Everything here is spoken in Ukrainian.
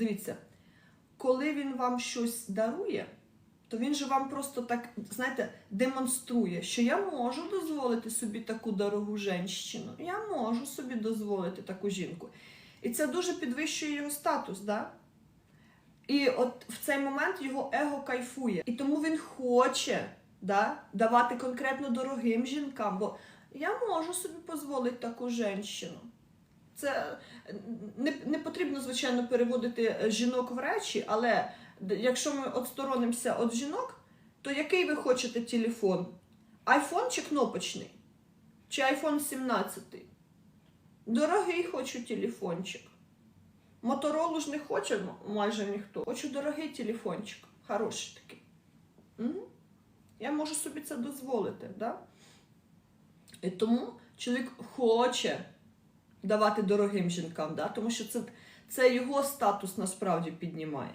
дивіться, коли він вам щось дарує, то він же вам просто так, знаєте, демонструє, що я можу дозволити собі таку дорогу женщину, я можу собі дозволити таку жінку. І це дуже підвищує його статус, да? І от в цей момент його его кайфує. І тому він хоче да, давати конкретно дорогим жінкам, бо я можу собі дозволити таку жінку. Це е, не, не потрібно, звичайно, переводити е, жінок в речі, але якщо ми відсторонимося від жінок, то який ви хочете телефон? Айфон чи кнопочний? Чи айфон 17? Дорогий хочу телефончик. Моторолу ж не хоче майже ніхто. Хочу дорогий телефончик. Хороший такий. Угу. Я можу собі це дозволити. Да? І тому чоловік хоче давати дорогим жінкам, да? тому що це, це його статус насправді піднімає.